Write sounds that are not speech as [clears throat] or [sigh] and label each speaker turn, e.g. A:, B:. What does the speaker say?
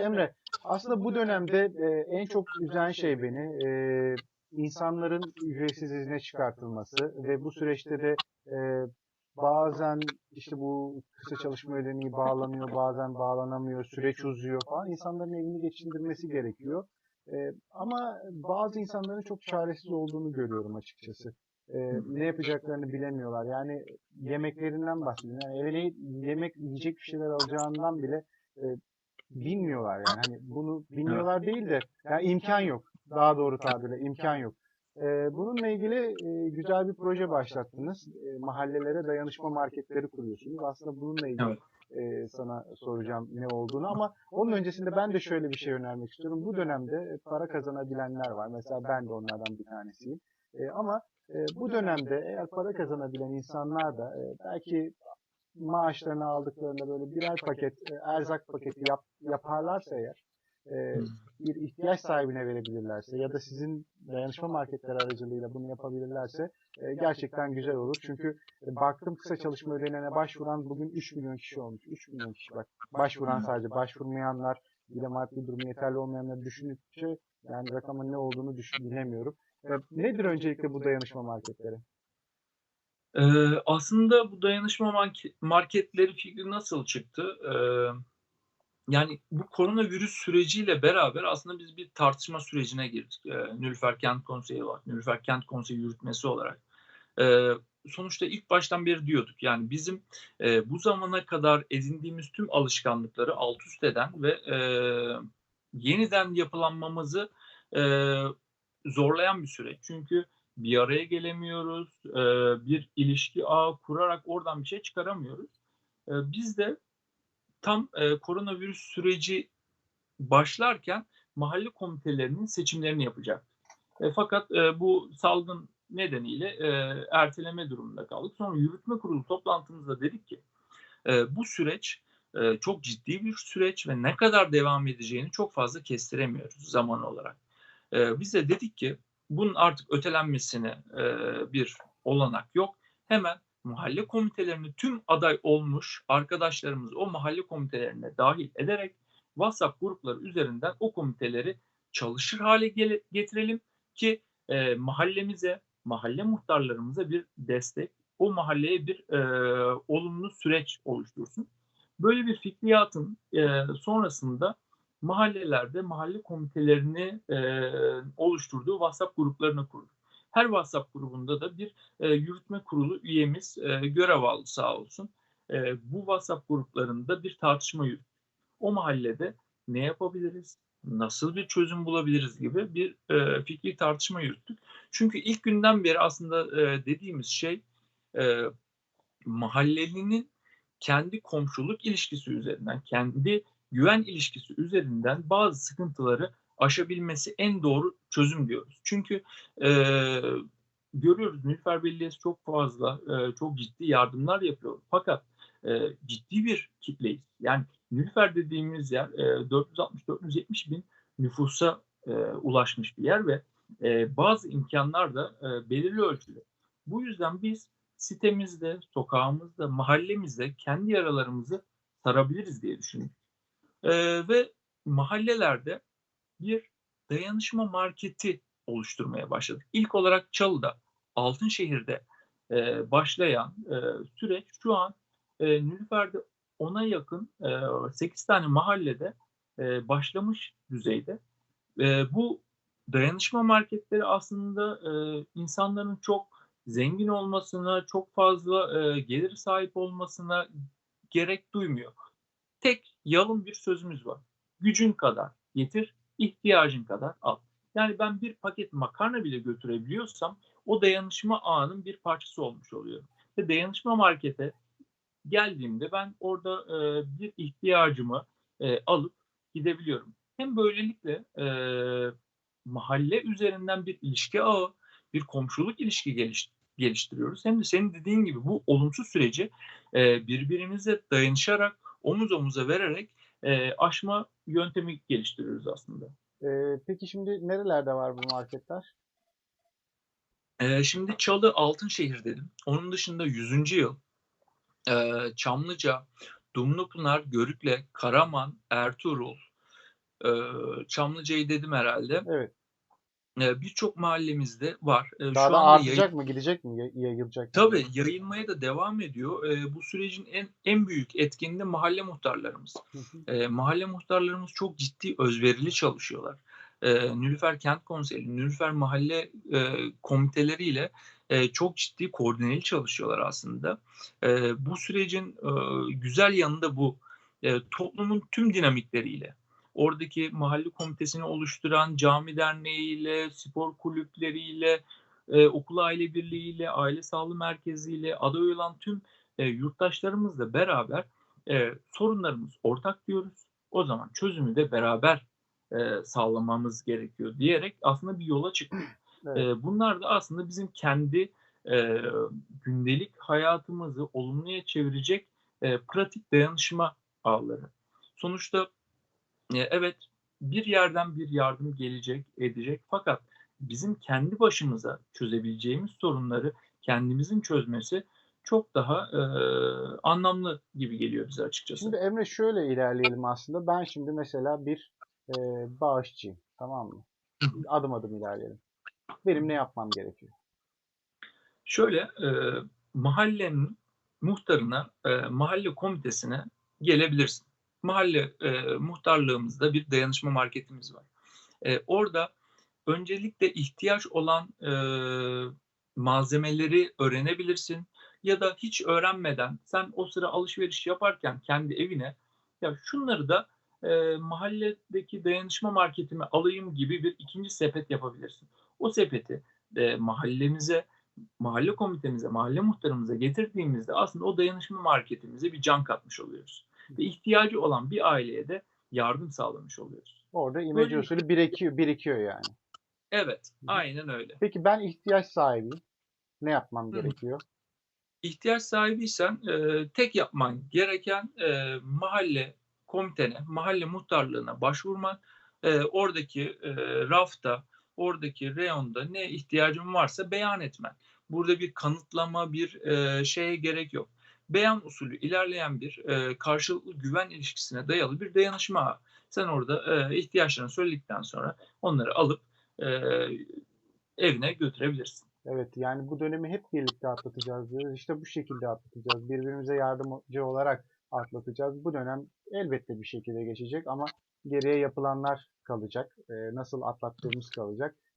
A: Emre, aslında bu dönemde e, en çok üzen şey beni e, insanların ücretsiz izne çıkartılması ve bu süreçte de e, bazen işte bu kısa çalışma ödeneği bağlanıyor, bazen bağlanamıyor, süreç uzuyor falan. İnsanların elini geçindirmesi gerekiyor. E, ama bazı insanların çok çaresiz olduğunu görüyorum açıkçası. E, ne yapacaklarını bilemiyorlar. Yani yemeklerinden bahsediyorum. Yani eve ne- yemek yiyecek bir şeyler alacağından bile e, bilmiyorlar yani. Hani bunu bilmiyorlar değil de yani imkan yok. Daha doğru tabirle imkan yok. Ee, bununla ilgili e, güzel bir proje başlattınız. E, mahallelere dayanışma marketleri kuruyorsunuz. Aslında bununla ilgili e, sana soracağım ne olduğunu ama onun öncesinde ben de şöyle bir şey önermek istiyorum. Bu dönemde para kazanabilenler var. Mesela ben de onlardan bir tanesiyim. E, ama e, bu dönemde eğer para kazanabilen insanlar da e, belki maaşlarını aldıklarında böyle birer paket e, erzak paketi yap, yaparlarsa eğer e, bir ihtiyaç sahibine verebilirlerse ya da sizin dayanışma marketleri aracılığıyla bunu yapabilirlerse e, gerçekten güzel olur. Çünkü e, baktım kısa çalışma ödeneğine başvuran bugün 3 milyon kişi olmuş. 3 milyon kişi bak. Başvuran sadece başvurmayanlar bir de maddi durumu yeterli olmayanları düşündükçe yani rakamın ne olduğunu düşün, bilemiyorum. E, nedir öncelikle bu dayanışma marketleri?
B: Eee, aslında bu dayanışma marketleri fikri nasıl çıktı? Eee, yani bu koronavirüs süreciyle beraber aslında biz bir tartışma sürecine girdik. Eee, Nilüfer Kent Konseyi var. Nilüfer Kent Konseyi yürütmesi olarak. Eee, sonuçta ilk baştan beri diyorduk yani bizim eee, bu zamana kadar edindiğimiz tüm alışkanlıkları alt üst eden ve eee, yeniden yapılanmamızı eee, zorlayan bir süreç. Çünkü bir araya gelemiyoruz, eee, bir ilişki ağı kurarak oradan bir şey çıkaramıyoruz. Eee, biz de tam eee, koronavirüs süreci başlarken mahalle komitelerinin seçimlerini yapacaktık. E, fakat e, bu salgın nedeniyle e, erteleme durumunda kaldık. Sonra yürütme kurulu toplantımızda dedik ki e, bu süreç e, çok ciddi bir süreç ve ne kadar devam edeceğini çok fazla kestiremiyoruz zaman olarak. E, biz de dedik ki bunun artık ötelenmesine e, bir olanak yok. Hemen mahalle komitelerini tüm aday olmuş arkadaşlarımızı o mahalle komitelerine dahil ederek WhatsApp grupları üzerinden o komiteleri çalışır hale getirelim ki e, mahallemize, mahalle muhtarlarımıza bir destek, o mahalleye bir e, olumlu süreç oluştursun. Böyle bir fikriyatın e, sonrasında mahallelerde mahalle komitelerini e, oluşturduğu WhatsApp gruplarını kurduk. Her WhatsApp grubunda da bir e, yürütme kurulu üyemiz e, görev aldı sağ olsun. E, bu WhatsApp gruplarında bir tartışma yürüttük. O mahallede ne yapabiliriz, nasıl bir çözüm bulabiliriz gibi bir e, fikri tartışma yürüttük. Çünkü ilk günden beri aslında e, dediğimiz şey e, mahallelinin kendi komşuluk ilişkisi üzerinden, kendi güven ilişkisi üzerinden bazı sıkıntıları aşabilmesi en doğru çözüm diyoruz. Çünkü e, görüyoruz Nilüfer Belediyesi çok fazla, e, çok ciddi yardımlar yapıyor. Fakat e, ciddi bir kitleyiz. Yani Nilüfer dediğimiz yer e, 460-470 bin nüfusa e, ulaşmış bir yer ve e, bazı imkanlar da e, belirli ölçüde. Bu yüzden biz sitemizde, sokağımızda, mahallemizde kendi yaralarımızı sarabiliriz diye düşündük. E, ve mahallelerde bir dayanışma marketi oluşturmaya başladık. İlk olarak Çalı'da, Altınşehir'de e, başlayan e, süreç şu an e, Nilüfer'de ona yakın e, 8 tane mahallede e, başlamış düzeyde. E, bu dayanışma marketleri aslında e, insanların çok zengin olmasına, çok fazla e, gelir sahip olmasına gerek duymuyor. Tek yalın bir sözümüz var. Gücün kadar getir, ihtiyacın kadar al. Yani ben bir paket makarna bile götürebiliyorsam o dayanışma ağının bir parçası olmuş oluyorum. Ve dayanışma markete geldiğimde ben orada e, bir ihtiyacımı e, alıp gidebiliyorum. Hem böylelikle e, mahalle üzerinden bir ilişki ağı, bir komşuluk ilişki geliş, geliştiriyoruz. Hem de senin dediğin gibi bu olumsuz süreci e, birbirimize dayanışarak, omuz omuza vererek e, aşma yöntemi geliştiriyoruz aslında.
A: Ee, peki şimdi nerelerde var bu marketler?
B: Ee, şimdi Çalı Altınşehir dedim. Onun dışında 100. yıl e, Çamlıca, Dumlupınar, Görükle, Karaman, Ertuğrul, Eee, Çamlıca'yı dedim herhalde.
A: Evet.
B: Eee, birçok mahallemizde var. Eee,
A: Daha
B: şu
A: da artacak mı? Gidecek mi? Ya- Yayılacak mı?
B: Tabii yayılmaya da devam ediyor. Eee, bu sürecin en en büyük etkeni de mahalle muhtarlarımız. Mahalle muhtarlarımız çok ciddi özverili çalışıyorlar. Eee, Nilüfer Kent Konseyi, Nilüfer Mahalle eee, komiteleriyle eee, çok ciddi koordineli çalışıyorlar aslında. Bu sürecin eee, güzel yanı da bu. Toplumun tüm dinamikleriyle, oradaki mahalle komitesini oluşturan cami derneğiyle, spor kulüpleriyle, eee, okul aile birliğiyle, aile sağlığı merkeziyle, aday olan tüm eee, yurttaşlarımızla beraber eee, sorunlarımız ortak diyoruz. O zaman çözümü de beraber eee, sağlamamız gerekiyor diyerek aslında bir yola çıktık. [clears throat]
A: Evet.
B: Eee, bunlar da aslında bizim kendi eee, gündelik hayatımızı olumluya çevirecek eee, pratik dayanışma ağları. Sonuçta e, evet bir yerden bir yardım gelecek, edecek fakat bizim kendi başımıza çözebileceğimiz sorunları kendimizin çözmesi çok daha e, anlamlı gibi geliyor bize açıkçası.
A: Şimdi Emre şöyle ilerleyelim aslında. Ben şimdi mesela bir e, bağışçıyım. Tamam mı? Adım adım ilerleyelim. Benim ne yapmam gerekiyor?
B: Şöyle e, mahallenin muhtarına, e, mahalle komitesine gelebilirsin. Mahalle e, muhtarlığımızda bir dayanışma marketimiz var. E, orada öncelikle ihtiyaç olan e, malzemeleri öğrenebilirsin ya da hiç öğrenmeden sen o sıra alışveriş yaparken kendi evine ya şunları da e, mahalledeki dayanışma marketime alayım gibi bir ikinci sepet yapabilirsin. O sepeti e, mahallemize, mahalle komitemize, mahalle muhtarımıza getirdiğimizde aslında o dayanışma marketimize bir can katmış oluyoruz. Ve ihtiyacı olan bir aileye de yardım sağlamış oluyoruz.
A: Orada imece usulü birikiyor, birikiyor yani.
B: Evet, aynen öyle.
A: Peki ben ihtiyaç sahibiyim. Ne yapmam
B: hı.
A: gerekiyor?
B: ihtiyaç sahibiysen e, tek yapman gereken e, mahalle komitene, mahalle muhtarlığına başvurman, e, oradaki e, rafta, oradaki reyonda ne ihtiyacın varsa beyan etmen. Burada bir kanıtlama, bir e, şeye gerek yok. Beyan usulü ilerleyen bir e, karşılıklı güven ilişkisine dayalı bir dayanışma. Sen orada e, ihtiyaçlarını söyledikten sonra onları alıp e, evine götürebilirsin.
A: Evet yani bu dönemi hep birlikte atlatacağız diyoruz. İşte bu şekilde atlatacağız. Birbirimize yardımcı olarak atlatacağız. Bu dönem elbette bir şekilde geçecek ama geriye yapılanlar kalacak. Ee, nasıl atlattığımız kalacak.